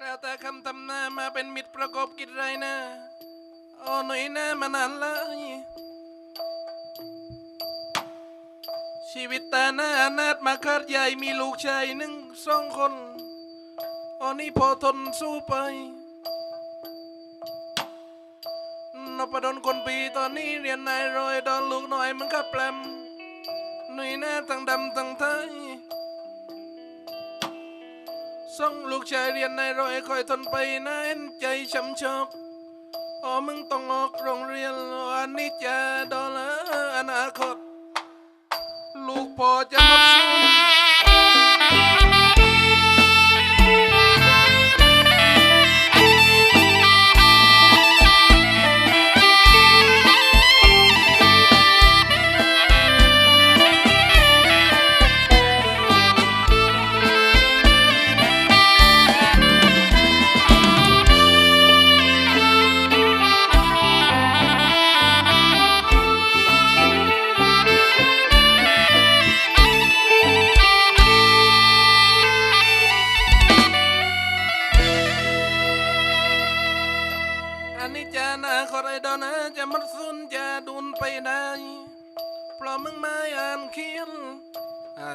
กล่าวแต่คำทำหน้ามาเป็นมิตรประกอบกิจไรนะโอ้หน่อยหน้ามานานเลย ชีวิตตาหน้าอนาถมาคาดใหญ่มีลูกชายหนึ่งสองคนโอ้นี่พอทนสู้ไปนพดลคนปีตอนนี้เรียนนายรอยดอนลูกหน่อยมันก็แปลมหนุ่ยหน้าทั้งดำทั้งไทย ส่งลูกชายเรียนนายรอยคอยทนไปนะเอ็นใจช้ำชอกอ๋อมึงต้องออกโรงเรียนวันนี้จะดอลลาร์อนาคต ลูกพอจะหมดสิ้น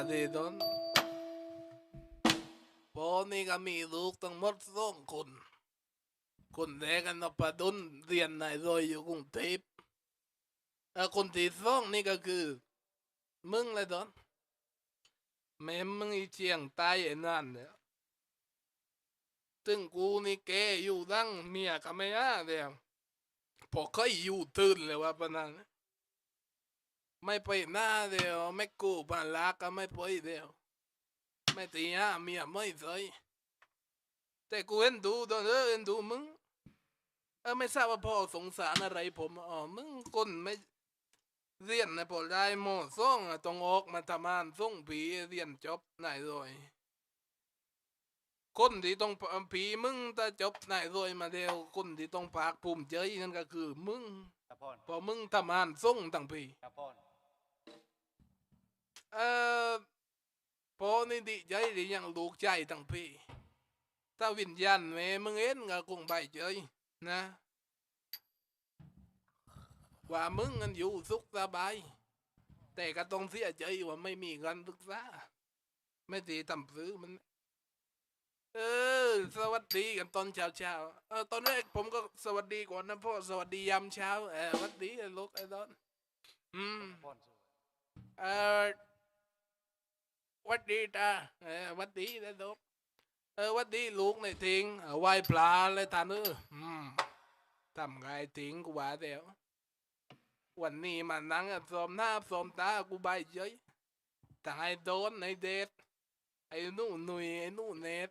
อาดีดอนพอนี่ก็มีลูกทั้งหมดสองคน คนแรกกันนพดลเรียนนายรอยอยู่กรุงเทพเอ่อคนที่สองนี่ก็คือ มึงเลยดอนแม่มึงอีเชียงตายไอ้นั่นเนี่ยตึงกูนี่แกอยู่ดังเมียก็ไม่อ้าเดียวพอเคยอยู่ตื่นเลยว่าปะนั้น ไม่ไปหน้าเดียวไม่กูปานลาก็ไม่ไปเดียวไม่ตีห้าเมียไม่ใส่แต่กูเห็นดูตอนเออเห็นดูมึงเออไม่ทราบว่าพ่อสงสารอะไรผมอ๋อมึงคนไม่เรียนนะพอได้โมส่งอะต้องออกมาทำงานส่งผีเรียนจบไหนายเลยคนที่ต้องผีมึงถ้าจบนายรวยมาเดียวคนที่ต้องปากภูมิใจนั่นก็คือมึงครับพ่อนเพอมึงทำงานส่งตั้งปีครับพ่อน เอ่อพอนี่ดีใจที่ยังลูกใจตั้งปีถ้าวิญญาณแม่มึงเอ็นก็คงใบใจนะ ว่ามึงกันอยู่สุขสบาย แต่ก็ต้องเสียใจว่าไม่มีเงินศึกษาไม่ตีทำซื้อมัน เออ สวัสดีกันตอนเช้าเช้าๆเออตอนแรกผมก็สวัสดีก่อนนะพ่อสวัสดียามเช้าเออสวัสดีลูกไอ้ตอนอืมพ่อนสู้เออห วัดดีตาเออวัดดีนะลูกเออวัดดีลูกในทิ้งเอาไหว้ปลาเลยทานเอออืมทำไงทิ้งกูว่าเดี๋ยววันนี้มานั่งสอมหน้าสอมตากูใบายเฉยแต่ไอ้โดนไอ้เด็ดไอ้นู่นหนุยไอ้นู่นเน็ต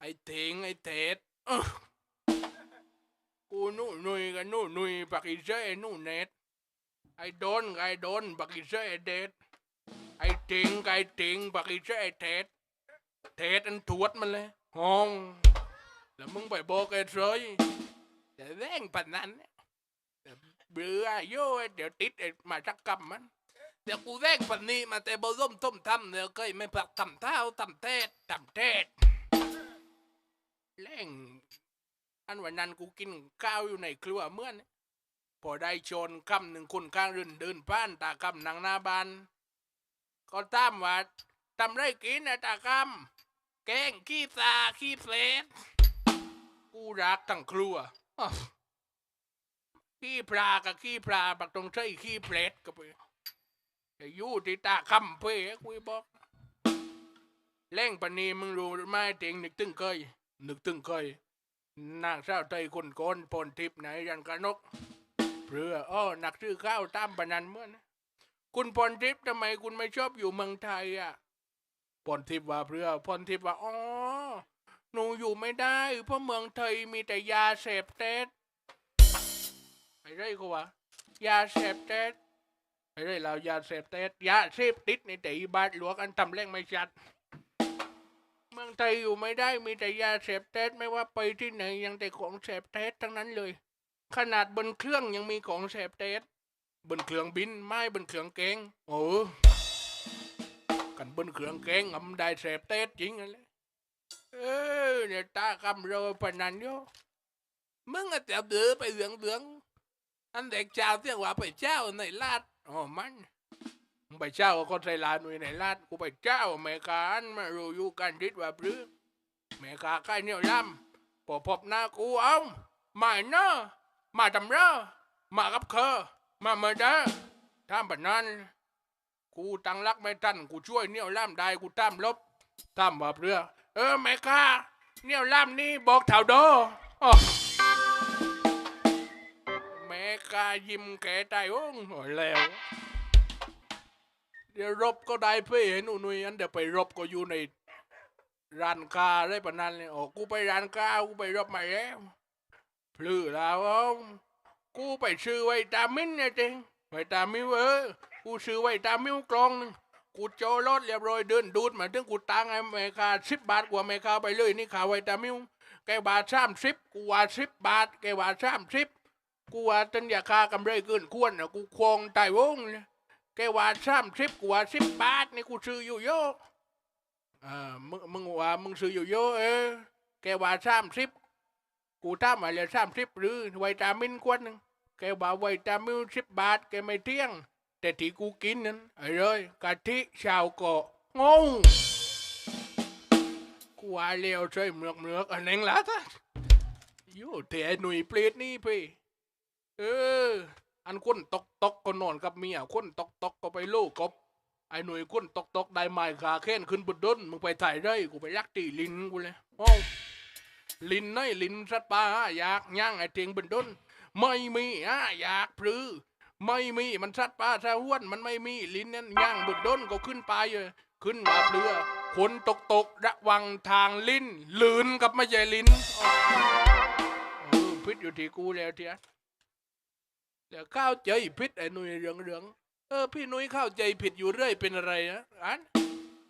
ไอ้ทิ้งไอ้เท็ดกูนู่นหนุยกับนู่นหนุยปักอีเจ้ไอ้นู่นเน็ตไอ้โดนไอ้โดนบักอีเซ่ไอ้เด็ด ไอ้ติงไอ้ติงบักอีเซ่ไอ้เท็ดเท็ดอันถวดมันเลยห้อง แล้วมึงไปบอกไอ้เซยจะแรงปานนั้นเนี่ยแต่เบื่อโย่เดี๋ยวติดไอ้มาจักกรรมมัน เดี๋ยวกูแรงปันนี้มาแต่บ่ร่มต้มทำเดี๋ยวเคยไม่ปักทำเท้าทำเทศทำเทศแรงอันวันนั้นกูกินข้าวอยู่ในครัวเมื่อนพอได้ชนคำหนึ่งคนข้างเดินเดินผ่านตาคำนางหน้าบาน ก็ตามว่าทำไรกินนะตาคำแกงขี้ตาขี้เพลดกูรักทั้งครัวอ้าวขี้ปลากับขี้ปลาบักตรงใช้ขี้เพลดก็ไปจะอยู่ที่ตาคำเพ่คุยบอกเล่งปานนีมึงรู้ไหมเต็งนึกตึงเคย นึกตึงเคย นางเศร้าวใจคนโกนปนทิพย์ไหนยันกระนกเพื่ออ้อหนักชื่อข้าวตามปนันเมื่อนะ คุณพรทิพย์ทำไมคุณไม่ชอบอยู่เมืองไทยอะพรทิพย์ว่าเพื่อพรทิพย์ว่าอ๋อหนูอยู่ไม่ได้ เพราะเมืองไทยมีแต่ยาเสพติดไอ้ไรกูวะยาเสพติดไอ้ไรเรายาเสพติดยาเสพติดในแต่บาทหลวงอันทำแรงไม่ชัดเมืองไทยอยู่ไม่ได้มีแต่ยาเสพติดไม่ว่าไปที่ไหนยังแต่ของเสพติดทั้งนั้นเลย ขนาดบนเครื่องยังมีของเสพติด บนเครื่องบินไม่บนเครื่องเกงโอ้กันบนเครื่องเกงอำได้เสพเตจริงอะไรเออเนี่ยตากำโรปนันโยมึงอะจะเดือไปเหลืองเหลืองอันเด็กเจ้าเสียงว่าไปเจ้าในลาดอ๋อมันมึงไปเจ้าก็คนใส่ลาหนุ่ยในลาดกูไปเจ้าเมกาอันมารู้อยู่กันดิดว่าปรือเมกาใกล้เนี่ยล่ำพอพบหน้ากูเอามาเนาะมาทำเรอมากับเคอ มาเมื่อเด้อถ้าแบบนั้น กูตั้งรักไม่ทันกูช่วยเนี่ยล่ำได้กูตั้มลบตั้มว่าเรือเออแม่ค้าเนี่ยล่ำนี่บอกแถวโดอแม่ค้ายิ้มแก่ใจโอ้งโอ้ยแล้ว เดี๋ยวรบก็ได้เพื่อเห็นอุนุยอันเดี๋ยวไปรบก็อยู่ในร้านคาได้ปะนั้นเลยโอ้กูไปร้านคากูไปรบมาแล้วพลือแล้วเอา กูไปซื้อไวตามินเนี่ยจริงไวตามินเออกูซื้อไวตามมิ้วกลองหนึงกูโจรถเรียบร้อยเดินดูดมาถึงกูตังไอ้เมคาสิบบาทกว่าเมคาไปเลยนี่ขาไวตามมิ้วแกบาทสามสิบกูว่าสิบบาทแกว่าสามสิบกูว่าจนอยาคากำไรเกินควรนะกูควงไต่วงเลยแกว่าสามสิบกูว่าสิบบาทนี่กูซื้ออยู่โยอะอ่ามึงมึงว่ามึงซื้ออยู่โยอะเออแกว่าสามสิบกูทำมาเลยสามสิบหรือไวตามินขวดหนึง แกว่าไวตามินสิบบาทแกไม่เที่ยง แต่ที่กูกินนั้นไอ้เลยกะทิชาวเกาะงงกูว่าเลี้ยวช่เมือกเมือกอันนั้นละท่านยู่แต่ไอ้หนุ่ยเปรตนี่พี่เออ อันคนตกตกก็นอนกับเมียคนตกตกก็ไปลูกกบไอ้หนุ่ยคนตกตกได้ไม้ขาแค้นขึ้นบนด้นมึงไปถ่ายได้กูไปยักตีลินกูเลยโอ้ลินไอ้ลินสัตว์ป่าอยากย่างไอ้เทียงบนด้น ไม่มีอะอยากพลือ ไม่มีมันชัดป้าชาห้วนมันไม่มีลิ้นนั้นย่างบุดด้นก็ขึ้นไปเลยขึ้นมาเรือคนตกตกระวังทางลิ้น ลืนกับไม่ใช่ลิ้นพิษอยู่ที่กูแล้วเทียเดี๋ยวข้าวใจพิษไอ้หนุ่ยเรืองเรืองเออพี่หนุ่ยเข้าใจผิดอยู่เรื่อยเป็นอะไรนะอัน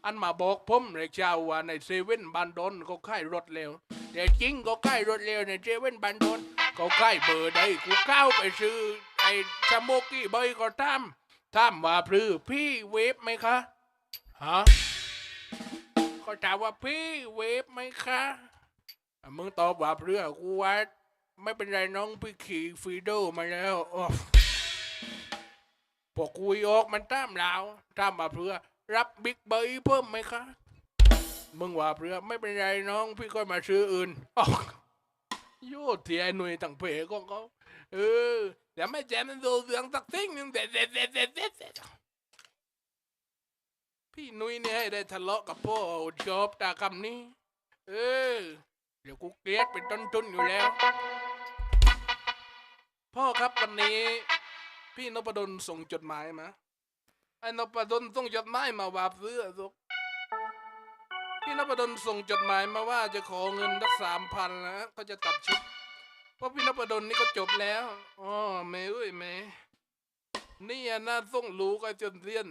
อันมาบอกผมในเช้าว่าในเซเว่นบันดอนก็ค่ายรถเร็วแต่จริงก็ค่ายรถเร็วในเซเว่นบันดอน เขาใกล้เบอร์ใดกูก้าไปซื้อไอ้สโมกกี้เบย์ก็ทำทำว่าพรือพี่เวฟไหมคะฮะเขาถามว่าพี่เวฟไหมคะมึงตอบว่าเพื่อกูว่าไม่เป็นไรน้องพี่ขี่ฟีโดมาแล้วอ้อพอคุยออกมันตามเราตามว่าเพื่อ รับบิ๊กเบย์เพิ่มไหมคะ มึงว่าเพื่อไม่เป็นไรน้องพี่ก็มาซื้ออื่นอ้อ โยเทียหน่วยต่างเพของเขาเออเดี๋ยวไม่แจมมันดูเรื่องสักสิ่งหนึ่งเด็ดเด็ดเด็ดเด็ดเด็ดพี่นุ้ยเนี่ยได้ทะเลาะกับพ่อชอบตาคำนี้ เออ เดี๋ยวกูเกลียดเป็นต้นทุนอยู่แล้ว พ่อครับวันนี้ พี่นพดลส่งจดหมายมาไอ้นพดลส่งจดหมายมาว่าเสื้อสุก พี่นพดลส่งจดหมายมาว่าจะขอเงินสักสามพันนะก็จะตัดชุดเพราะพี่นพดลนี่ก็จบแล้วอ๋อแม่เอ้ยแม่นี่อะน่าส่งลูกไอ้จนเรียน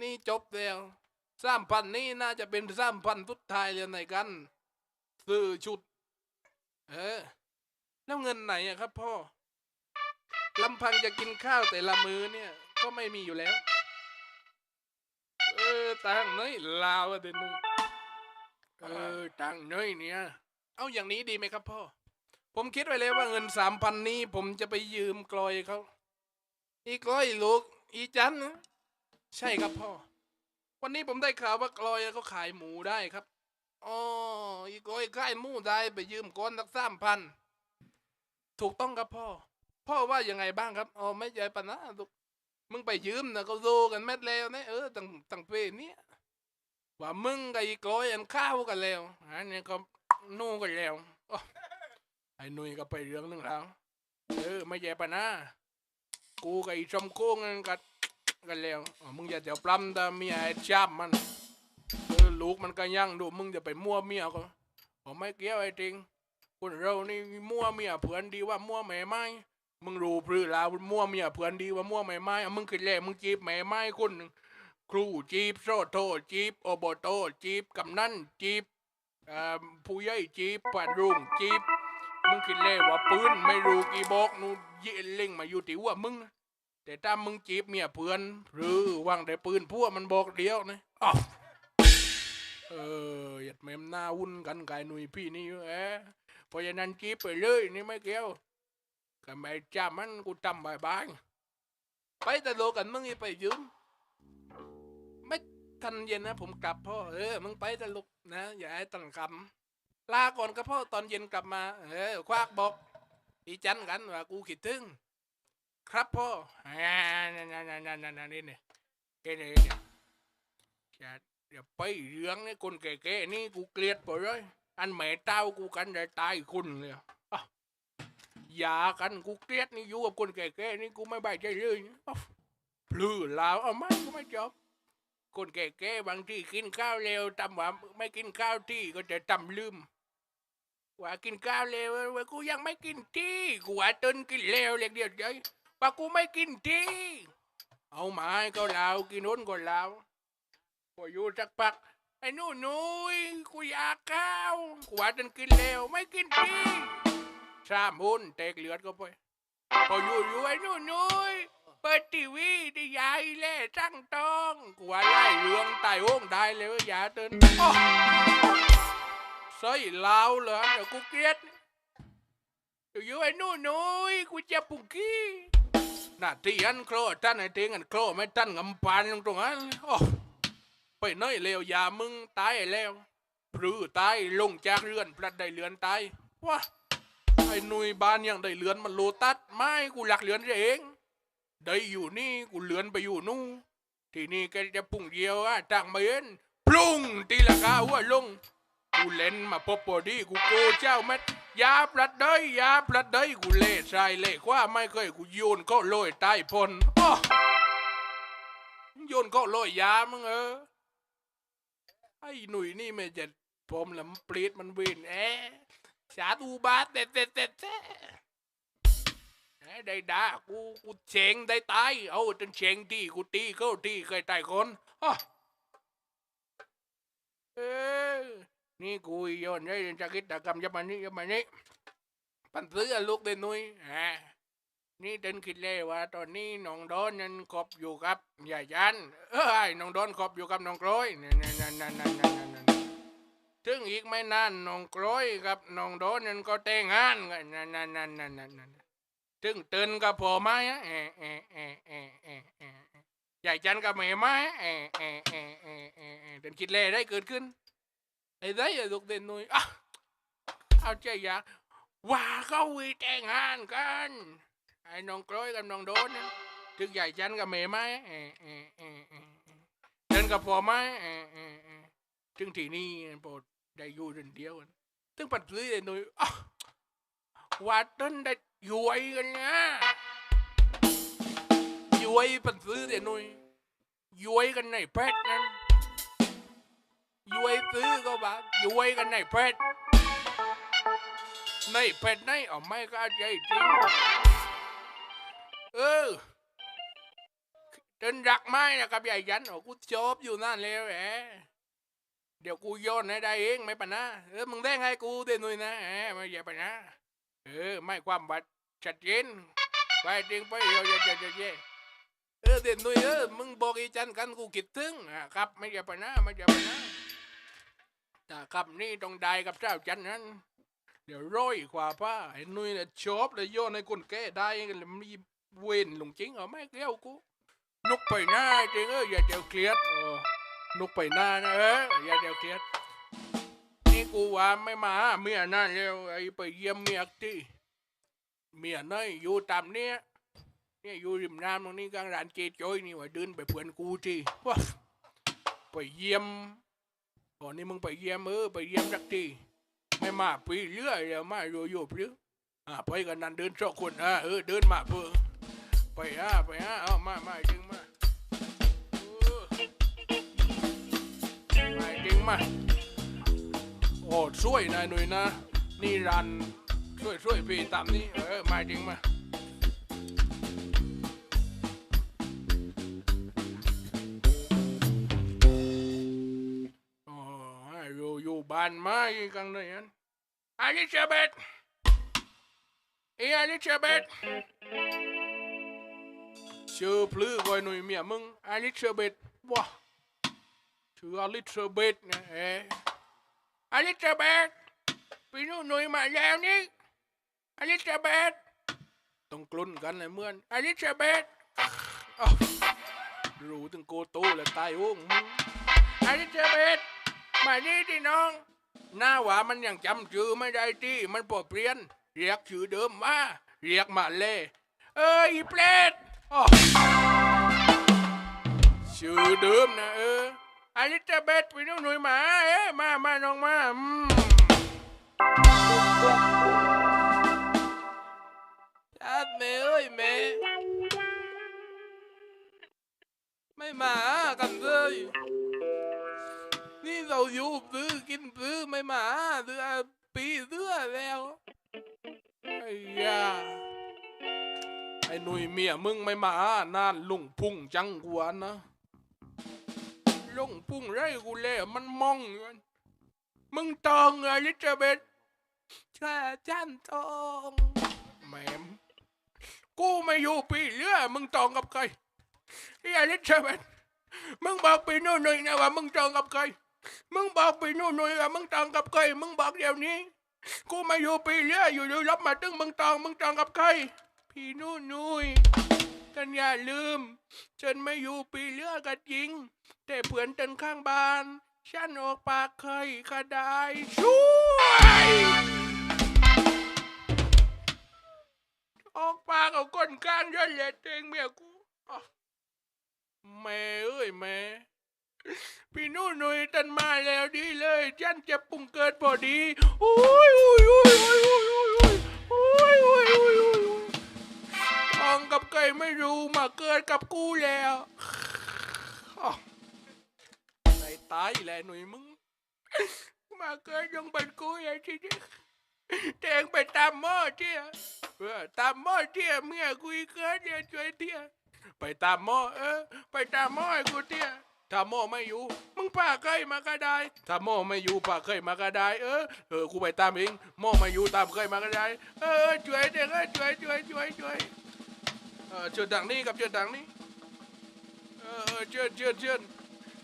นี่จบแล้วสามพันนี่น่าจะเป็นสามพันทุดท้ายเลยในกัน ซื้อชุด เออ แล้วเงินไหนอะครับพ่อลำพังจะกินข้าวแต่ละมื้อเนี่ย ก็ไม่มีอยู่แล้ว เออตังน้อยลาวอะเดยวนึง เออตังค์น้อยเนี่ย เอาอย่างนี้ดีไหมครับพ่อ ผมคิดไว้แล้วว่าเงินสามพันนี้ผมจะไปยืมกลอยเขาอีกร้อยลูก อีจันนะใช่ครับพ่อ วันนี้ผมได้ข่าวว่ากลอยเขาขายหมูได้ครับอ๋ออีกร้อยขายหมูได้ไปยืมก้อนสักสามพันถูกต้องครับพ่อ พ่อว่ายังไงบ้างครับอ๋อไม่ใช่ปัญหาลูกมึงไปยืมนะก็โซกันแม็ดแล้วนะเออตั้งตั้งเปเนี้ย ว่ามึงกับอีกร้อยอันข้าวกันแล้วอันนี้ก็นู่กันแล้วไอ้นุ่ยก็ไปเรื่องหนึงแล้วเออไม่แย่ปะนะกูกับอีชมโค้งกันกันกันแล้วมึงอย่าเดี๋ยวปล้ำต่เมียไอ้จ้ามมันเออลูกมันก็ยั่งดูมึงจะไปมั่วเมียก็ผมไม่เกี่ยวไอ้จริงคนเรานี่มั่วเมียเพื่อนดีว่ามั่วแม่ไม้มึงรู้พรือลาวมั่วเมียเพื่อนดีว่ามั่วแม่ไม้อะมึงขึ้แรกมึงจีบแม่ไม้คนหนึ่ง ครูจีบโซโทจีบโอโบโตจีบกำนันจีบผู้ใหญ่จีบผ่านรุ่งจีบมึงคิดเลยว่าปืนไม่รู้กี่บอกนูยิเล่งมาอยู่ที่หัว่ามึงแต่ถ้ามึงจีบเมียเพื่อน หรือวางแต่ปืนพวกมันบอกเดียวนะอ้าวเออหยัดแมมหน้าวุ่นกันกายหนุ่ยพี่นี่อยู่เอ๊ะเพราะฉะนั้นจีบไปเลยนี่ไม่เกี่ยวกันไม่จำมันกูจำบายบายไปแต่โลกันมึงไปยืม ทันเย็นนะ ผมกลับพ่อเออมึงไปแต่ลุกนะ อย่าให้ตันคำลาก่อนกับพ่อตอนเย็นกลับมา เออ ควักบอกอีจันกันว่ากูคิดถึงครับพ่ออ่านั่นนั่นนั่นนั่นนั่นนี่เนี่ยเฮ้ยเนี่ยเนี่ยจะเดี๋ยวไปเรื่องนี่คนแก่ๆนี่กูเกลียดไปเลยอันแม่เต้ากูกันได้ตายคนเลยอย่ากันกูเกลียดนี่อยู่กับคนแก่ๆนี่กูไม่ใบายใจเลยพลื้อลาวเอาไม่กูไม่จบ คนแก่ๆบางที่กินข้าวเร็วจำว่าไม่กินข้าวที่ก็จะจำลืมว่ากินข้าวเร็วว้ยกูยังไม่กินที่กูว่าต้นกินเร็วเล็กเดียวเดียวว่ากูไม่กินที่ เอาไม้ก็ลาวกินน้นก็ลาวพออยู่สักพักไอ้นู่นุ้ยกูอยากข้าวกูว่าต้นกินเร็วไม่กินที่สามุนแตกเลือดก็ไปพออยู่อยู่ไอ้นู่นุ้ย ปิดทีวีที่ยายเล่ตั้งตองกว่าไล่เรื่องตายโอ่งได้เลยว่าอย่าเตือนโอ้ใส่ลาวเหรอเดี๋ยวกูเกลียดอยู่ไอ้นู่นุ้ยกูจะปุกกี้หน้าที่อันโครท่านไอ้เทงอันโครไม่ท่านงำปานตรงนั้นโอ้ไปน้อยเลวอย่ามึงตายแล้วพรือตายลงจากเรือนพลัดได้เรือนตายว้าไอ้นุยบ้านยังได้เรือนมันโลตัสไม่กูหลักเรือนเอง ได้อยู่นี่กูเรือนไปอยู่นู่นที่นี่แกจะปุ่งเดียวอะจังม่เห็นปรุงตีละกาหัวลงกูเล่นมาพบพอดีกูโกเจ้าแม่ยาปลัดเดยยาปลัดเดยกูเล่ชายเล่ขว่าไม่เคยกูโยนก็ลอยใต้พลอ้อโยนก็ลอยยามึงเออไอ้หนุ่ยนี่ไม่จะผมละมันปลีดมันเวนแอะสาตูบาเตะเตะเตะเตะแอะ ได้ด่ากูกูเชงได้ตายเอาจนเชงที่กูตีเข้าที่เคยตายคนอ้อเออนี่กูย้อนได้จะคิดแต่กรรมจะมานี่จะมานี่ปันซื้อลูกเดนนุยอ่านี่เดินคิดเลยว่า ตอนนี้น้องดอนนั้นคบอยู่กับยายันเออไอ้น้องดอนคบอยู่กับน้องกล้อยนั่นนั่นนั่นนั่นนั่นนั่นนั่นถึงอีกไม่นานน้องกล้อยกับน้องดอนนั้นก็แต่งงานกันนั่นนั่นนั่นนั่นนั่นนั่น ถึงตือนกับพ่อไม้อะเอเอเอเอเอเอะเอะยายจันกับแม่ไม้เอเอเอเอเอเอเดินคิดเลยได้เกิดขึ้นไอ้ได้อะลูกเด่นนุ้ยอะเอาใจยาว่าเขาวีแต่งงานกันไอ้น้องกล้อยกับน้องโดนนะถึงใหญ่จันกับแม่ไหมเอเอเอเอเอเดินกับพ่อไหมเอเอเอะถึงที่นี่โปรดได้อยู่เดือนเดียวกันถึงปัดซื้อเด่นนุ้ยอะว่าต้นได้ ยู่ไว้กันนะอยู่ไว้ปัดซื้อเด่นนุ้ยอยู่ไว้กันในแพทย์นั้นยุ้ยซื้อก็บ้ายุ้ยกันในเพชรในเพชรในเอาไม่ก็ใจจริงเออจนรักไม้นะครับใหญ่ยันโอ้กูชอบอยู่นั่นแล้วแหมเดี๋ยวกูโยนให้ได้เองไม่ปะนะเออมึงได้ไงกูเดนุยนะแหมไม่อย่ปะนะเออไม่ความบัด ชัดเจนไปจริงไปเดี๋ยวเดี๋ยวเยวเดี๋ยวเออเดนุยเออมึงบอกอีจันกันกูคิดถึงอะครับไม่อย่าปนะไม่อย่าปนะแต่คำนี้ต้องได้กับเจ้าจันนั้น เดี๋ยวร้อยกว่าป้าไอ้นุ้ยเนี่ยชอบเลยโยนให้คนแก้ได้กันมีเวนหลงจริงเหรอไม่เกี่ยวกูนุกไปหน้าจริงเอออย่าเดี๋ยวเครียดเออนกไปหน้านะเอออย่าเดี๋ยวเครียดนี่กูว่าไม่มาหาเมียนั่นแล้วไอ้ไปเยี่ยมเมียที่ เมียน้อยอยู่ตามเนี้ยเนี่ยอยู่ริมน้ำตรงนี้กลางร้านเจโจยนี่ว่าเดินไปเพื่อนกูทีว้าไปเยี่ยมตอนนี้มึงไปเยี่ยมเออไปเยี่ยมสักทีไม่มาปีเรื่อยเดี๋ยวมาโยโย่พรืออ่าไปกันนั่นเดินสองคนอ่าเออเดินมาเพื่อไปอะไปอะเอามามาจริงมามาจริงมาโอ้ช่วยนายหน่อยนะนี่รัน ช่วยช่วยพี่ตามนี้ เออ มาจริงมา อ๋ออยู่อยู่บ้านไม้กันเลยอันอลิซาเบธเอยอลิซาเบธชื่อพลื้อก้อหนุ่ยเมียมึงอลิซาเบธว้าชื่ออลิซาเบธนะเอ๊ะอลิซาเบธพี่หนุ่หนุ่ยมาแล้วนี่ อลิซาเบธต้องกลุ้นกันเลยเมื่อนอลิซาเบธรู้ถึงโกโต้และตายโอ้งอลิซาเบธมานี่ดิน้อง หน้าหวามันยังจำชื่อไม่ได้ที่มันปลดเปลี่ยน เรียกชื่อเดิมมาเรียกมาเลยเอ้ยอีเปรตชื่อเดิมนะเอออลิซาเบธไปนู่นหน่อยมาเอ๊ะมามาน้องมาอืม ชัดเมย์เอ้ยเมย์ไม่มากันเลยนี่เราอยู่ซื้อกินซื้อไม่มาเดือปีเดือแล้วไอ้ยาไอ้หนุ่ยเมียมึงไม่มานานลุงพุ่งจังกว่านะลุงพุ่งไรกูเลยมันมองมึงตองอลิซาเบธใช่จันตองแหมม กูไม่อยู่ปีเรือมึงตองกับใครไอ้อลิซาเบธมึงบอกปโน่นหน่อยนะว่ามึงตองกับใครมึงบอกไปนู่นหน่อยว่ามึงตองกับใครมึงบอกเดี๋ยวนี้ กูไมาอยู่ปีเรืออยู่อยู่รับมาตึงมึงตองมึงตองกับใครพี่นู่นนุยท่านอย่าลืมฉันไม่อยู่ปีเรือยก็จริง แต่เพื่อนเต้นข้างบ้านฉันออกปากเคยก็ได้ช่วย ออกปากเอาก้นกลางย้อนเหล็ดเองเมียกูแม่เอ้ยแม่พี่นู่นหนุ่ยตันมาแล้วดีเลยฉันจะปุ่งเกิดพอดีโอ้ยโอ้ยโอ้ยโอ้ยโอ้ยโอ้ยโอ้ยโอ้ยโอ้ยโอ้ยทองกับไก่ไม่รู้มาเกิดกับกูแล้วอ้าวไหนตายแหละหนุ่ยมึง มาเกิดยังเป็นกูอย่างที่นี่แทงไปตามหม้อเที่ย เออตามหม้อเที่ยเมียกูอีกเกิดเนี่ยช่วยเที่ยไปตามหม้อเออ ไปตามหม้อให้กูเตี้ยถ้าหม้อไม่อยู่ มึงพาเคยมาก็ได้ถ้าหม้อไม่อยู่พาเคยมาก็ได้เออเออกูไปตามเองหม้อไม่อยู่ตามเคยมาก็ได้เออช่วยเด็กเออช่วยช่วยช่วยช่วยเออเชิญดังนี้กับเชิญดังนี้เออเออเชิญเชิญเชิญ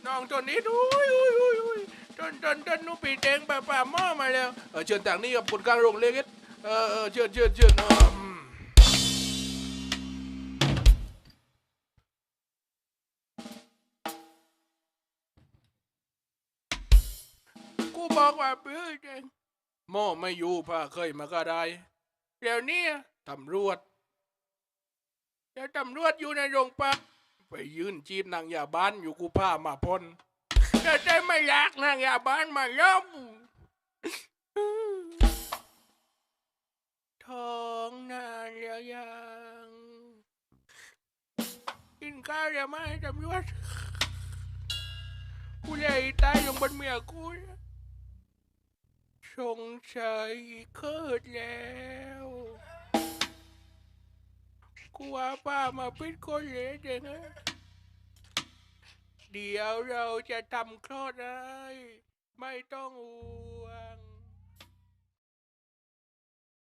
น้องตัวนี้ดูอุ้ยอุ้ยอุ้ยอุ้ยต้นต้นต้นนูปีแดงป่าป่าหม้อมาแล้วเออเชิญดังนี้กับคนกลางโรงเล็ก เออเออเชิญเชิญเชิญเอออืมกูบอกว่าปื้อเองหม้อไม่อยู่พาเคยมาก็ได้เดี๋ยวนี้ตำรวจเดี๋ยวตำรวจอยู่ในโรงพักไปยืนจีบนางยาบ้านอยู่กูพามาพนเดี๋ยวได้ไม่รักนางยาบ้านมาล้ม ท้องนานแล้วยังกินข้าวเดี๋ยวไม่ให้ตำรวจกูเลยตายลงบนเมียกูนะสงสัยเกิดแล้วกูว่าป้ามาพิดคนเลยเด็กนะเดี๋ยวเราจะทำคลอดได้ไม่ต้องห่